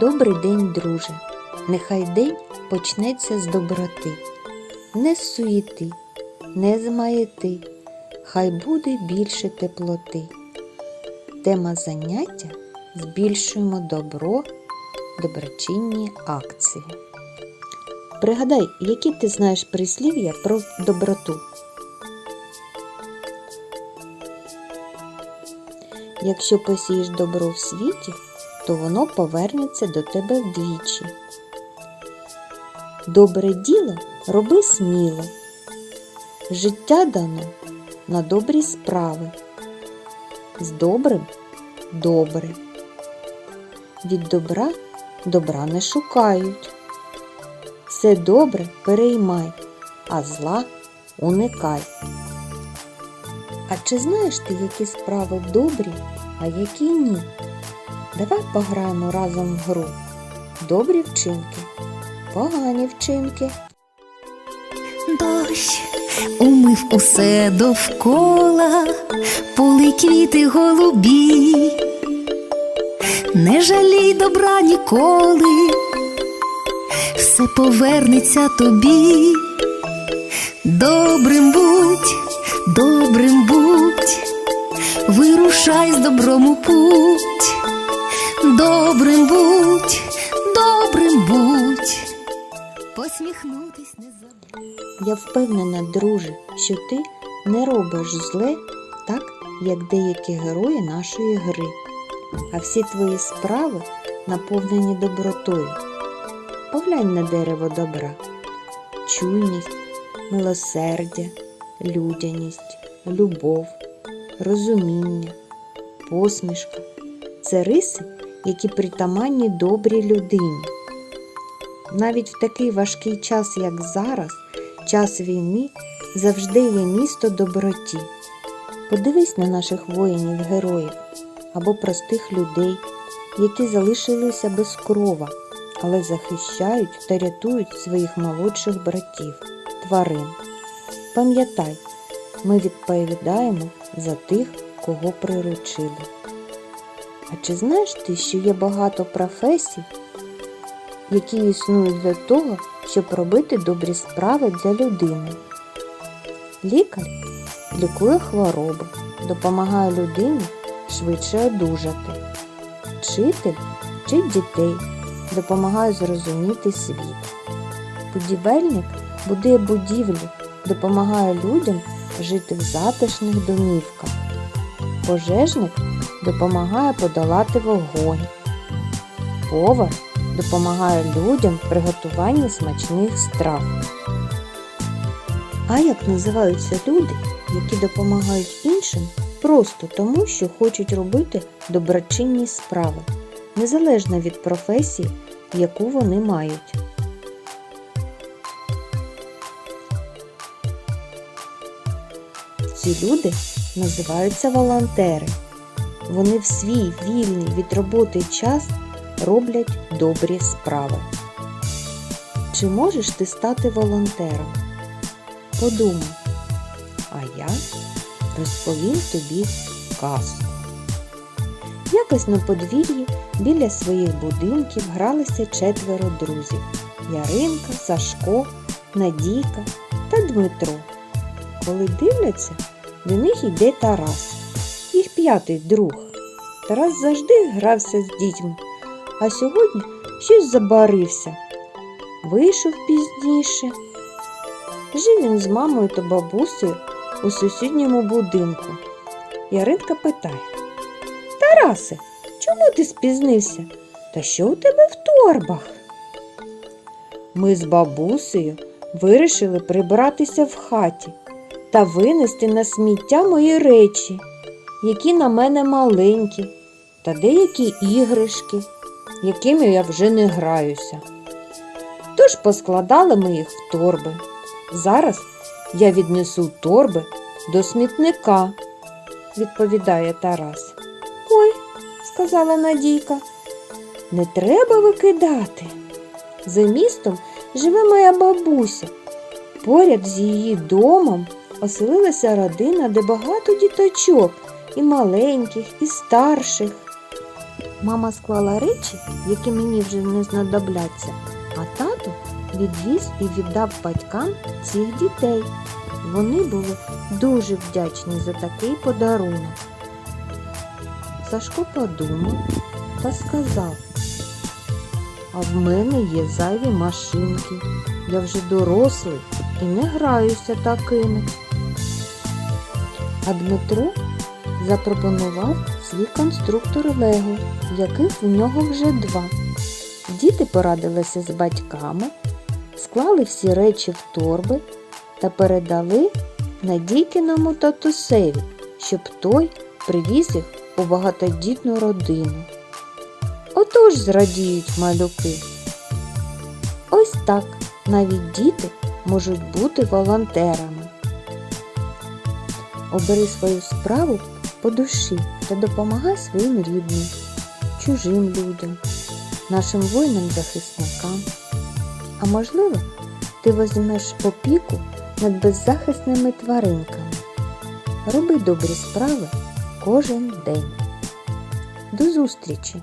Добрий день, друже. Нехай день почнеться з доброти, не з суєти, не з маєти, хай буде більше теплоти. Тема заняття збільшуємо добро, доброчинні акції. Пригадай, які ти знаєш прислів'я про доброту. Якщо посієш добро в світі, то воно повернеться до тебе вдвічі. Добре діло роби сміло. Життя дано на добрі справи. З добрим добре. Від добра добра не шукають. Все добре переймай, а зла уникай. А чи знаєш ти, які справи добрі, а які ні? Давай пограємо разом в гру. Добрі вчинки, погані вчинки. Дощ умив усе довкола, поли квіти голубі, не жалій добра ніколи, все повернеться тобі. Добрим будь, добрим будь, вирушай з добром у путь. Добрим будь, добрим будь, посміхнутись не забудь. Я впевнена, друже, що ти не робиш зле так, як деякі герої нашої гри, а всі твої справи наповнені добротою. Поглянь на дерево добра, чуйність, милосердя, людяність, любов, розуміння, посмішка це риси, які притаманні добрій людині. Навіть в такий важкий час, як зараз, час війни, завжди є місто доброті. Подивись на наших воїнів-героїв або простих людей, які залишилися без крова, але захищають та рятують своїх молодших братів, тварин. Пам'ятай, ми відповідаємо за тих, кого приручили. А чи знаєш ти, що є багато професій, які існують для того, щоб робити добрі справи для людини? Лікар лікує хвороби, допомагає людині швидше одужати. Вчитель вчить дітей, допомагає зрозуміти світ. Будівельник будує будівлі, допомагає людям жити в затишних домівках. Пожежник допомагає подолати вогонь. Повар допомагає людям в приготуванні смачних страв. А як називаються люди, які допомагають іншим просто тому, що хочуть робити доброчинні справи, незалежно від професії, яку вони мають? Ці люди називаються волонтери. Вони в свій вільний від роботи час роблять добрі справи. Чи можеш ти стати волонтером? Подумай, а я розповім тобі казку. Якось на подвір'ї біля своїх будинків гралися четверо друзів Яринка, Сашко, Надійка та Дмитро. Коли дивляться, до них йде Тарас, їх п'ятий друг. Тарас завжди грався з дітьми, а сьогодні щось забарився. Вийшов пізніше. Жив він з мамою та бабусею у сусідньому будинку. Яринка питає Тарасе, чому ти спізнився? Та що у тебе в торбах? Ми з бабусею вирішили прибратися в хаті та винести на сміття мої речі, які на мене маленькі, та деякі іграшки, якими я вже не граюся. Тож поскладали ми їх в торби. Зараз я віднесу торби до смітника, відповідає Тарас. Сказала Надійка, не треба викидати. За містом живе моя бабуся. Поряд з її домом оселилася родина, де багато діточок, і маленьких, і старших. Мама склала речі, які мені вже не знадобляться, а тато відвіз і віддав батькам цих дітей. Вони були дуже вдячні за такий подарунок. Сашко подумав та сказав, а в мене є зайві машинки. Я вже дорослий і не граюся такими. А Дмитро запропонував свій конструктор Лего, яких в нього вже два. Діти порадилися з батьками, склали всі речі в торби та передали Надійкиному татусеві, щоб той привіз їх у багатодітну родину. Отож зрадіють малюки. Ось так навіть діти можуть бути волонтерами. Обери свою справу по душі та допомагай своїм рідним, чужим людям, нашим воїнам-захисникам. А можливо, ти візьмеш опіку над беззахисними тваринками. Роби добрі справи кожен день. До зустрічі!